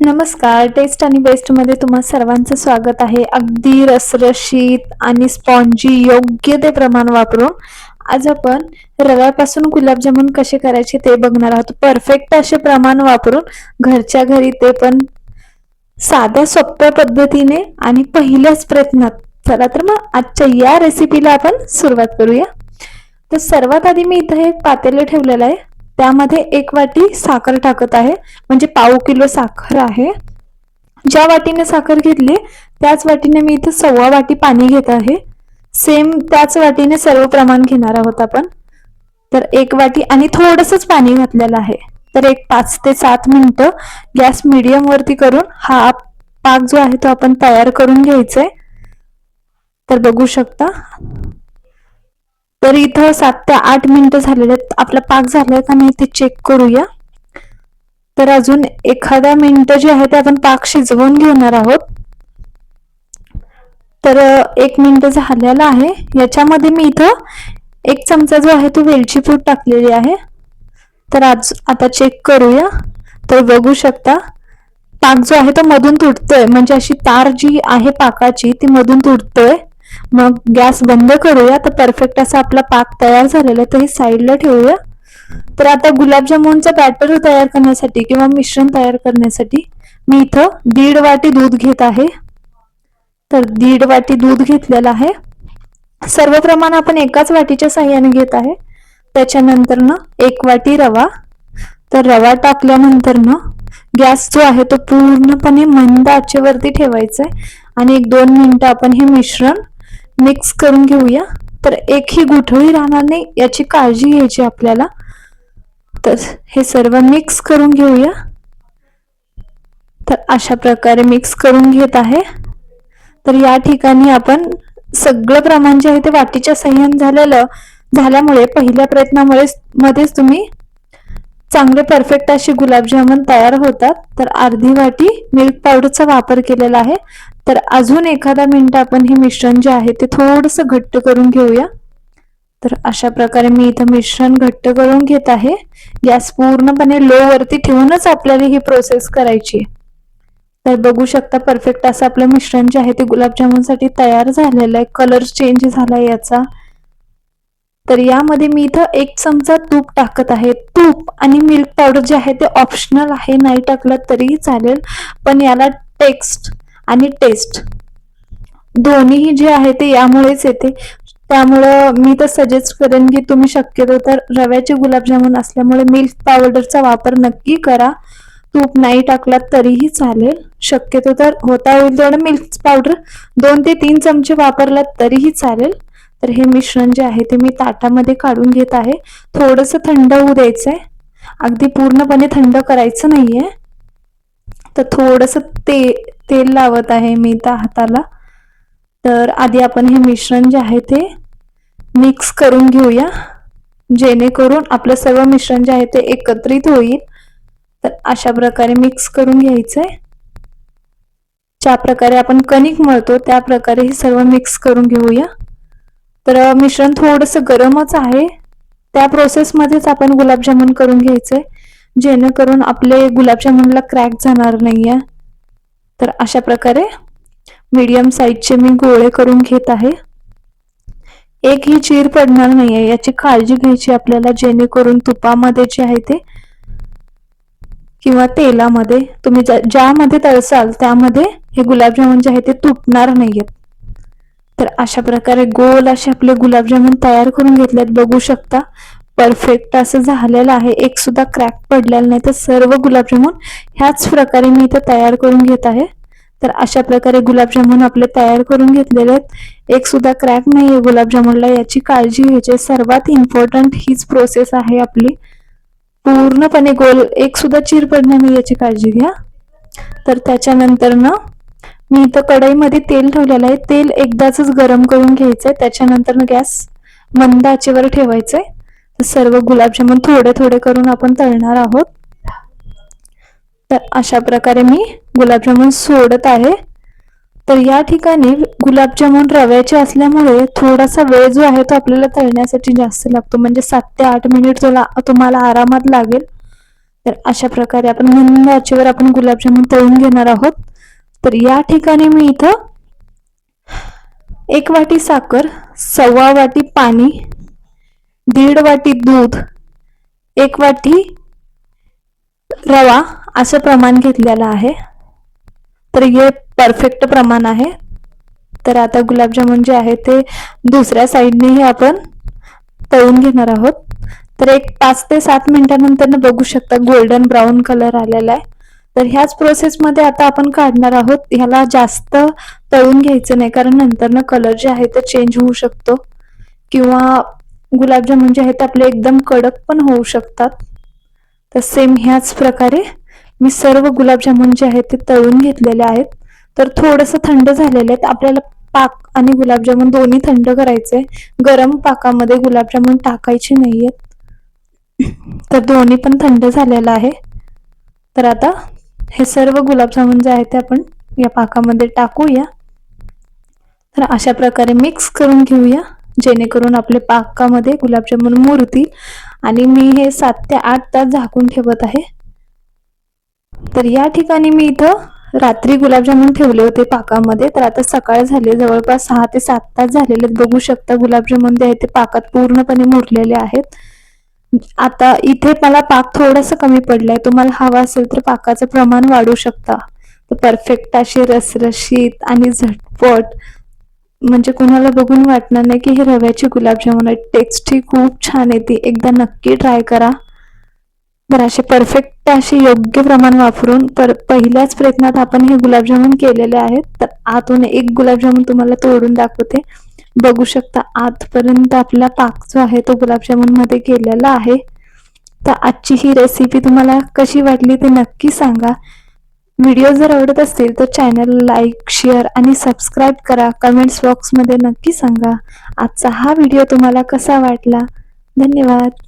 नमस्कार टेस्ट आणि बेस्टमध्ये तुम्हा सर्वांचं स्वागत आहे. अगदी रसरशीत आणि स्पॉन्जी योग्य ते प्रमाण वापरून आज आपण रव्यापासून गुलाबजामुन कसे करायचे ते बघणार आहोत. परफेक्ट असे प्रमाण वापरून घरच्या घरी ते पण साध्या सोप्या पद्धतीने आणि पहिल्याच प्रयत्नात. चला तर मग आजच्या या रेसिपीला आपण सुरुवात करूया. तर सर्वात आधी मी इथं एक पातेलं ठेवलेलं आहे. त्यामध्ये एक वाटी साखर टाकत आहे. म्हणजे पाव किलो साखर आहे. ज्या वाटीने साखर घेतली त्याच वाटीने मी इथं सव्वा वाटी पाणी घेत आहे. सेम त्याच वाटीने सर्व प्रमाण घेणार आहोत आपण. तर एक वाटी आणि थोडंसंच पाणी घातलेलं आहे. तर एक पाच ते सात मिनटं गॅस मिडियम वरती करून हा पाक जो आहे तो आपण तयार करून घ्यायचा आहे तर बघू शकता. तर इथं सात ते आठ मिनिटं झालेले आहेत. आपला पाक झालाय का नाही ते चेक करूया. तर अजून एखादा मिनिट जे आहे ते आपण पाक शिजवून घेणार आहोत. तर एक मिनिट झालेला आहे. याच्यामध्ये मी इथं एक चमचा जो आहे तो वेलची पूड टाकलेली आहे. तर आज आता चेक करूया. तर बघू शकता पाक जो आहे तो मधून तुटतोय. म्हणजे अशी तार जी आहे पाकाची ती मधून तुटतोय. मग गॅस बंद करूया तर परफेक्ट असा आपला पाक तयार झालेला तर हे साईडला ठेवूया. तर आता गुलाबजामुनचा बॅटर तयार करण्यासाठी किंवा मिश्रण तयार करण्यासाठी मी इथं दीड वाटी दूध घेत आहे. तर दीड वाटी दूध घेतलेलं आहे. सर्व प्रमाण आपण एकाच वाटीच्या साह्याने घेत आहे. त्याच्यानंतर ना एक वाटी रवा. तर रवा टाकल्यानंतर ना गॅस जो आहे तो पूर्णपणे मंद आचेवरती ठेवायचा आहे. आणि एक दोन मिनिटं आपण हे मिश्रण मिक्स करून घेऊया. तर एकही गुठळी राहणार नाही याची काळजी घ्यायची आपल्याला. तर हे सर्व मिक्स करून घेऊया. तर अशा प्रकारे मिक्स करून घेत आहे. तर या ठिकाणी आपण सगळं प्रमाण जे आहे ते वाटीच्या संयम झालेलं झाल्यामुळे पहिल्या प्रयत्नामुळे मध्येच तुम्ही चांगले परफेक्ट असे गुलाबजामुन तयार होतात. तर अर्धी वाटी मिल्क पावडरचा वापर केलेला आहे. तर अजून एखादा मिनिट आपण हे मिश्रण जे आहे ते थोडस घट्ट करून घेऊया. तर अशा प्रकारे मी इथं मिश्रण घट्ट करून घेत आहे. गॅस पूर्णपणे लो वरती ठेवूनच आपल्याला ही प्रोसेस करायची तर बघू शकता परफेक्ट असं आपलं मिश्रण जे आहे ते गुलाबजामुनसाठी तयार झालेलं आहे. कलर चेंज झाला याचा. तर यामध्ये मी इथं एक चमचा तूप टाकत आहे. तूप आणि मिल्क पावडर जे आहे ते ऑप्शनल आहे नाही टाकलं तरीही चालेल. पण याला टेक्स्ट आणि टेस्ट दोन्हीही जे आहे ते यामुळेच येते. त्यामुळं मी तर सजेस्ट करेन की तुम्ही शक्यतो तर रव्याचे गुलाबजामुन असल्यामुळे मिल्क पावडरचा वापर नक्की करा. तूप नाही टाकलात तरीही चालेल. शक्यतो तर होता होईल तेवढं मिल्क पावडर दोन ते तीन चमचे वापरलात तरीही चालेल. तर हे मिश्रण जे आहे ते मी ताटामध्ये काढून घेत आहे. थोडंसं थंड होऊ द्यायचं आहे अगदी पूर्णपणे थंड करायचं नाहीये. तर थोडंसं ते तेल लावत आहे मी त्या हाताला. तर आधी आपण हे मिश्रण जे आहे ते मिक्स करून घेऊया. जेणेकरून आपलं सर्व मिश्रण जे आहे ते एकत्रित होईल. तर अशा प्रकारे मिक्स करून घ्यायचं आहे ज्या प्रकारे आपण कणिक मळतो त्या प्रकारे हे सर्व मिक्स करून घेऊया. तर मिश्रण थोडंसं गरमच आहे. त्या प्रोसेसमध्येच आपण गुलाबजामुन करून घ्यायचे. जेणेकरून आपले गुलाबजामुनला क्रॅक जाणार नाहीये. तर अशा प्रकारे मीडियम साईजचे मी गोळे करून घेत आहे. एकही चीर पडणार नाहीये. याची काळजी घ्यायची आपल्याला जेणेकरून तुपामध्ये जे आहे ते किंवा तेलामध्ये तुम्ही ज्यामध्ये तळसाल त्यामध्ये हे गुलाबजामुन जे आहे ते तुटणार नाहीयेत. तर अशा प्रकारे गोल असे आपले गुलाबजामुन तयार करून घेतलेत. बघू शकता परफेक्ट असं झालेलं आहे. एक सुद्धा क्रॅक पडलेला नाही. तर सर्व गुलाबजामुन ह्याच प्रकारे मी इथं तयार करून घेत आहे. तर अशा प्रकारे गुलाबजामुन आपले तयार करून घेतलेले आहेत. एक सुद्धा क्रॅक नाही आहे गुलाबजामुनला. याची काळजी घ्यायची सर्वात इम्पॉर्टंट हीच प्रोसेस आहे आपली. पूर्णपणे गोल एक सुद्धा चिर पडणार नाही याची काळजी घ्या. तर त्याच्यानंतर ना मी इथं कढईमध्ये तेल ठेवलेलं आहे. तेल एकदाच गरम करून घ्यायचंय. त्याच्यानंतर गॅस मंद आचेवर ठेवायचंय. सर्व गुलाबजामुन थोडे थोडे करून आपण तळणार आहोत. तर अशा प्रकारे मी गुलाबजामुन सोडत आहे. तर या ठिकाणी गुलाबजामुन रव्याचे असल्यामुळे थोडासा वेळ जो आहे तो आपल्याला तळण्यासाठी जास्त लागतो. म्हणजे सात ते आठ मिनिट तुला तुम्हाला आरामात लागेल. तर अशा प्रकारे आपण मंद आचेवर आपण गुलाबजामुन तळून घेणार आहोत. तर या ठिकाणी मी इथं एक वाटी साखर सव्वा वाटी पाणी दीड वाटी दूध एक वाटी रवा असं प्रमाण घेतलेलं आहे. तर हे परफेक्ट प्रमाण आहे. तर आता गुलाबजामुन जे आहे ते दुसऱ्या साईडनेही आपण तळून घेणार आहोत. तर एक पाच ते सात मिनिटानंतर बघू शकता गोल्डन ब्राऊन कलर आलेला आहे. तर ह्याच प्रोसेसमध्ये आता आपण काढणार आहोत. ह्याला जास्त तळून घ्यायचं नाही कारण नंतर कलर जे आहे ते चेंज होऊ शकतो. किंवा गुलाबजामुन जे आहेत आपले एकदम कडक पण होऊ शकतात. तर सेम ह्याच प्रकारे मी सर्व गुलाबजामुन जे आहेत ते तळून घेतलेले आहेत. तर थोडंसं थंड झालेले आहेत. आपल्याला पाक आणि गुलाबजामुन दोन्ही थंड करायचे गरम पाकामध्ये गुलाबजामुन टाकायचे नाहीयेत. तर दोन्ही पण थंड झालेलं आहे. तर आता हे सर्व गुलाबजामुन जे आहे ते आपण या पाकामध्ये टाकूया. तर अशा प्रकारे मिक्स करून घेऊया जेणेकरून आपले पाकामध्ये गुलाबजामुन मुरतील. आणि मी हे सात ते आठ तास झाकून ठेवत आहे. तर या ठिकाणी मी इथं रात्री गुलाबजामुन ठेवले होते पाकामध्ये. तर आता सकाळ झाले जवळपास सहा ते सात तास झालेले बघू शकता गुलाबजामुन जे आहे ते पाकात पूर्णपणे मुरलेले आहेत. आता इथे मला पाक थोडासा कमी पडलाय. तुम्हाला हवा असेल तर पाकाचं प्रमाण वाढू शकता. तर परफेक्ट अशी रसरशीत आणि झटपट म्हणजे कोणाला बघून वाटणार नाही की हे रव्याची गुलाबजामुन आहे टेक्स्ट ही खूप छान येते एकदा नक्की ट्राय करा. तर असे परफेक्ट असे योग्य प्रमाण वापरून पर पहिल्याच प्रयत्नात आपण हे गुलाबजामुन केलेले आहेत. तर आतून एक गुलाबजामुन तुम्हाला तोडून दाखवते. बघू शकता आतपर्यंत आपला पाक जो आहे तो गुलाबजामुनमध्ये केलेला आहे. तर आजची ही रेसिपी तुम्हाला कशी वाटली ते नक्की सांगा. व्हिडिओ जर आवडत असतील तर चॅनल लाईक शेअर आणि सबस्क्राईब करा. कमेंट्स बॉक्समध्ये नक्की सांगा. आजचा हा व्हिडिओ तुम्हाला कसा वाटला? धन्यवाद.